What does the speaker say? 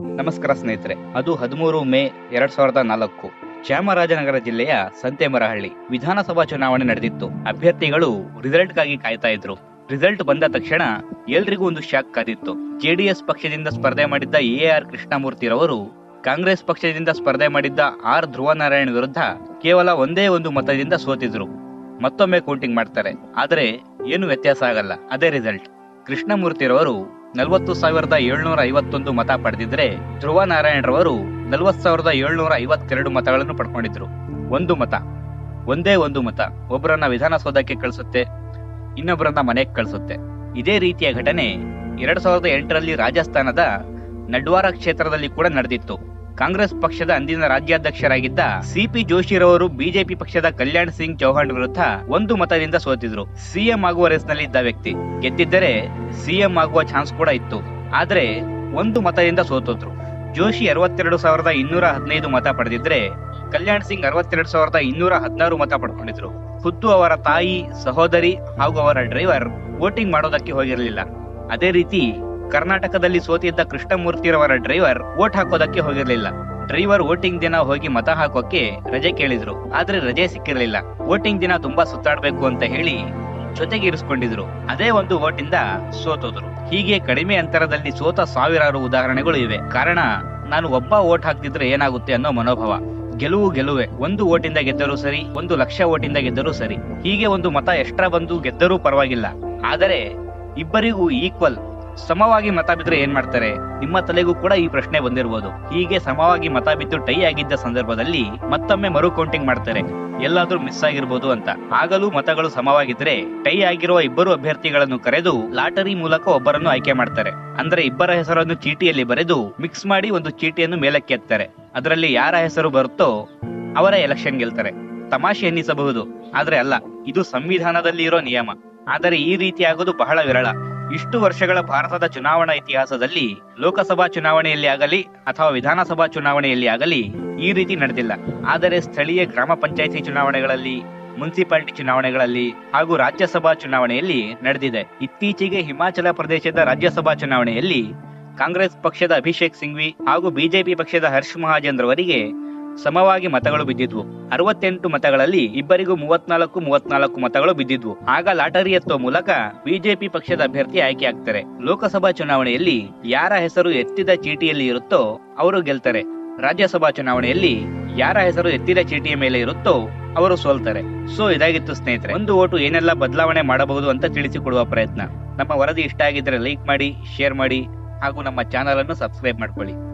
ನಮಸ್ಕಾರ ಸ್ನೇಹಿತರೆ, ಅದು ಹದಿಮೂರು ಮೇ ಎರಡ್ ಸಾವಿರದ ನಾಲ್ಕು. ಚಾಮರಾಜನಗರ ಜಿಲ್ಲೆಯ ಸಂತೆಮರಹಳ್ಳಿ ವಿಧಾನಸಭಾ ಚುನಾವಣೆ ನಡೆದಿತ್ತು. ಅಭ್ಯರ್ಥಿಗಳು ರಿಸಲ್ಟ್ಗಾಗಿ ಕಾಯ್ತಾ ಇದ್ರು. ರಿಸಲ್ಟ್ ಬಂದ ತಕ್ಷಣ ಎಲ್ರಿಗೂ ಒಂದು ಶಾಕ್ ಕಾದಿತ್ತು. ಜೆಡಿಎಸ್ ಪಕ್ಷದಿಂದ ಸ್ಪರ್ಧೆ ಮಾಡಿದ್ದ ಎ ಆರ್ ಕೃಷ್ಣಮೂರ್ತಿರವರು ಕಾಂಗ್ರೆಸ್ ಪಕ್ಷದಿಂದ ಸ್ಪರ್ಧೆ ಮಾಡಿದ್ದ ಆರ್ ಧ್ರುವನಾರಾಯಣ ವಿರುದ್ಧ ಕೇವಲ ಒಂದೇ ಒಂದು ಮತದಿಂದ ಸೋತಿದ್ರು. ಮತ್ತೊಮ್ಮೆ ಕೌಂಟಿಂಗ್ ಮಾಡ್ತಾರೆ. ಆದರೆ ಏನು ವ್ಯತ್ಯಾಸ ಆಗಲ್ಲ. ಅದೇ ರಿಸಲ್ಟ್ ಕೃಷ್ಣಮೂರ್ತಿರವರು ನಲವತ್ತು ಸಾವಿರದ ಏಳ್ನೂರ ಐವತ್ತೊಂದು ಮತ ಪಡೆದಿದ್ರೆ ಧ್ರುವ ನಾರಾಯಣರವರು ನಲವತ್ ಸಾವಿರದ ಏಳ್ನೂರ ಐವತ್ತೆರಡು ಮತಗಳನ್ನು ಪಡ್ಕೊಂಡಿದ್ರು. ಒಂದು ಮತ. ಒಂದೇ ಒಂದು ಮತ. ಒಬ್ಬರನ್ನ ವಿಧಾನಸೌಧಕ್ಕೆ ಕಳಿಸುತ್ತೆ, ಇನ್ನೊಬ್ಬರನ್ನ ಮನೆಗೆ ಕಳಿಸುತ್ತೆ. ಇದೇ ರೀತಿಯ ಘಟನೆ ಎರಡ್ ಸಾವಿರದ ಎಂಟರಲ್ಲಿ ರಾಜಸ್ಥಾನದ ನಡ್ವಾರ ಕ್ಷೇತ್ರದಲ್ಲಿ ಕೂಡ ನಡೆದಿತ್ತು. ಕಾಂಗ್ರೆಸ್ ಪಕ್ಷದ ಅಂದಿನ ರಾಜ್ಯಾಧ್ಯಕ್ಷರಾಗಿದ್ದ ಸಿಪಿ ಜೋಶಿರವರು ಬಿಜೆಪಿ ಪಕ್ಷದ ಕಲ್ಯಾಣ್ ಸಿಂಗ್ ಚೌಹಾಣ್ ವಿರುದ್ಧ ಒಂದು ಮತದಿಂದ ಸೋತಿದ್ರು. ಸಿಎಂ ಆಗುವ ರೇಸ್ನಲ್ಲಿ ಇದ್ದ ವ್ಯಕ್ತಿ. ಗೆದ್ದಿದ್ದರೆ ಸಿಎಂ ಆಗುವ ಚಾನ್ಸ್ ಕೂಡ ಇತ್ತು. ಆದ್ರೆ ಒಂದು ಮತದಿಂದ ಸೋತೋದ್ರು. ಜೋಶಿ ಅರವತ್ತೆರಡು ಸಾವಿರದ ಇನ್ನೂರ ಹದಿನೈದು ಮತ ಪಡೆದಿದ್ರೆ ಕಲ್ಯಾಣ್ ಸಿಂಗ್ ಅರವತ್ತೆರಡು ಸಾವಿರದ ಇನ್ನೂರ ಹದಿನಾರು ಮತ ಪಡ್ಕೊಂಡಿದ್ರು. ಖುದ್ದು ಅವರ ತಾಯಿ, ಸಹೋದರಿ ಹಾಗೂ ಅವರ ಡ್ರೈವರ್ ವೋಟಿಂಗ್ ಮಾಡೋದಕ್ಕೆ ಹೋಗಿರಲಿಲ್ಲ. ಅದೇ ರೀತಿ ಕರ್ನಾಟಕದಲ್ಲಿ ಸೋತಿದ್ದ ಕೃಷ್ಣಮೂರ್ತಿರವರ ಡ್ರೈವರ್ ವೋಟ್ ಹಾಕೋದಕ್ಕೆ ಹೋಗಿರ್ಲಿಲ್ಲ. ಡ್ರೈವರ್ ವೋಟಿಂಗ್ ದಿನ ಹೋಗಿ ಮತ ಹಾಕೋಕೆ ರಜೆ ಕೇಳಿದ್ರು. ಆದ್ರೆ ರಜೆ ಸಿಕ್ಕಿರಲಿಲ್ಲ. ವೋಟಿಂಗ್ ದಿನ ತುಂಬಾ ಸುತ್ತಾಡ್ಬೇಕು ಅಂತ ಹೇಳಿ ಜೊತೆಗೆ ಇರಿಸ್ಕೊಂಡಿದ್ರು. ಅದೇ ಒಂದು ವೋಟಿಂದ ಸೋತೋದ್ರು. ಹೀಗೆ ಕಡಿಮೆ ಅಂತರದಲ್ಲಿ ಸೋತ ಸಾವಿರಾರು ಉದಾಹರಣೆಗಳು ಇವೆ. ಕಾರಣ, ನಾನು ಒಬ್ಬ ವೋಟ್ ಹಾಕ್ತಿದ್ರೆ ಏನಾಗುತ್ತೆ ಅನ್ನೋ ಮನೋಭಾವ. ಗೆಲುವು ಗೆಲುವೆ. ಒಂದು ಓಟಿಂದ ಗೆದ್ದರೂ ಸರಿ, ಒಂದು ಲಕ್ಷ ಓಟಿಂದ ಗೆದ್ದರೂ ಸರಿ. ಹೀಗೆ ಒಂದು ಮತ ಎಕ್ಸ್ಟ್ರಾ ಬಂದು ಗೆದ್ದರೂ ಪರವಾಗಿಲ್ಲ. ಆದರೆ, ಇಬ್ಬರಿಗೂ ಈಕ್ವಲ್ ಸಮವಾಗಿ ಮತ ಬಿದ್ರೆ ಏನ್ ಮಾಡ್ತಾರೆ? ನಿಮ್ಮ ತಲೆಗೂ ಕೂಡ ಈ ಪ್ರಶ್ನೆ ಬಂದಿರಬಹುದು ಹೀಗೆ ಸಮವಾಗಿ ಮತ ಬಿದ್ದು ಟೈ ಆಗಿದ್ದ ಸಂದರ್ಭದಲ್ಲಿ ಮತ್ತೊಮ್ಮೆ ಮರು ಕೌಂಟಿಂಗ್ ಮಾಡ್ತಾರೆ. ಎಲ್ಲಾದ್ರೂ ಮಿಸ್ ಆಗಿರ್ಬೋದು ಅಂತ. ಆಗಲೂ ಮತಗಳು ಸಮವಾಗಿದ್ರೆ ಟೈ ಆಗಿರುವ ಇಬ್ಬರು ಅಭ್ಯರ್ಥಿಗಳನ್ನು ಕರೆದು ಲಾಟರಿ ಮೂಲಕ ಒಬ್ಬರನ್ನು ಆಯ್ಕೆ ಮಾಡ್ತಾರೆ. ಅಂದ್ರೆ ಇಬ್ಬರ ಹೆಸರನ್ನು ಚೀಟಿಯಲ್ಲಿ ಬರೆದು ಮಿಕ್ಸ್ ಮಾಡಿ ಒಂದು ಚೀಟಿಯನ್ನು ಮೇಲಕ್ಕೆ ಎತ್ತಾರೆ. ಅದರಲ್ಲಿ ಯಾರ ಹೆಸರು ಬರುತ್ತೋ ಅವರ ಎಲೆಕ್ಷನ್ ಗೆಲ್ತಾರೆ. ತಮಾಷೆ ಎನ್ನಿಸಬಹುದು. ಆದ್ರೆ ಅಲ್ಲ, ಇದು ಸಂವಿಧಾನದಲ್ಲಿ ಇರೋ ನಿಯಮ. ಆದರೆ ಈ ರೀತಿ ಆಗೋದು ಬಹಳ ವಿರಳ. ಇಷ್ಟು ವರ್ಷಗಳ ಭಾರತದ ಚುನಾವಣಾ ಇತಿಹಾಸದಲ್ಲಿ ಲೋಕಸಭಾ ಚುನಾವಣೆಯಲ್ಲಿ ಆಗಲಿ ಅಥವಾ ವಿಧಾನಸಭಾ ಚುನಾವಣೆಯಲ್ಲಿ ಆಗಲಿ ಈ ರೀತಿ ನಡೆದಿಲ್ಲ. ಆದರೆ ಸ್ಥಳೀಯ ಗ್ರಾಮ ಪಂಚಾಯಿತಿ ಚುನಾವಣೆಗಳಲ್ಲಿ, ಮುನ್ಸಿಪಾಲಿಟಿ ಚುನಾವಣೆಗಳಲ್ಲಿ ಹಾಗೂ ರಾಜ್ಯಸಭಾ ಚುನಾವಣೆಯಲ್ಲಿ ನಡೆದಿದೆ. ಇತ್ತೀಚೆಗೆ ಹಿಮಾಚಲ ಪ್ರದೇಶದ ರಾಜ್ಯಸಭಾ ಚುನಾವಣೆಯಲ್ಲಿ ಕಾಂಗ್ರೆಸ್ ಪಕ್ಷದ ಅಭಿಷೇಕ್ ಸಿಂಘ್ವಿ ಹಾಗೂ ಬಿಜೆಪಿ ಪಕ್ಷದ ಹರ್ಷ್ ಮಹಾಜನ್ ಸಮವಾಗಿ ಮತಗಳು ಬಿದ್ದಿದ್ವು. ಅರವತ್ತೆಂಟು ಮತಗಳಲ್ಲಿ ಇಬ್ಬರಿಗೂ ಮೂವತ್ನಾಲ್ಕು ಮೂವತ್ನಾಲ್ಕು ಮತಗಳು ಬಿದ್ದಿದ್ವು. ಆಗ ಲಾಟರಿ ಎತ್ತುವ ಮೂಲಕ ಬಿಜೆಪಿ ಪಕ್ಷದ ಅಭ್ಯರ್ಥಿ ಆಯ್ಕೆ ಆಗ್ತಾರೆ. ಲೋಕಸಭಾ ಚುನಾವಣೆಯಲ್ಲಿ ಯಾರ ಹೆಸರು ಎತ್ತಿದ ಚೀಟಿಯಲ್ಲಿ ಇರುತ್ತೋ ಅವರು ಗೆಲ್ತಾರೆ. ರಾಜ್ಯಸಭಾ ಚುನಾವಣೆಯಲ್ಲಿ ಯಾರ ಹೆಸರು ಎತ್ತಿದ ಚೀಟಿಯ ಮೇಲೆ ಇರುತ್ತೋ ಅವರು ಸೋಲ್ತಾರೆ. ಸೊ, ಇದಾಗಿತ್ತು ಸ್ನೇಹಿತರೆ. ಒಂದು ಓಟು ಏನೆಲ್ಲ ಬದಲಾವಣೆ ಮಾಡಬಹುದು ಅಂತ ತಿಳಿಸಿಕೊಡುವ ಪ್ರಯತ್ನ. ನಮ್ಮ ವರದಿ ಇಷ್ಟ ಆಗಿದ್ರೆ ಲೈಕ್ ಮಾಡಿ, ಶೇರ್ ಮಾಡಿ ಹಾಗೂ ನಮ್ಮ ಚಾನಲ್ ಅನ್ನು ಸಬ್ಸ್ಕ್ರೈಬ್ ಮಾಡ್ಕೊಳ್ಳಿ.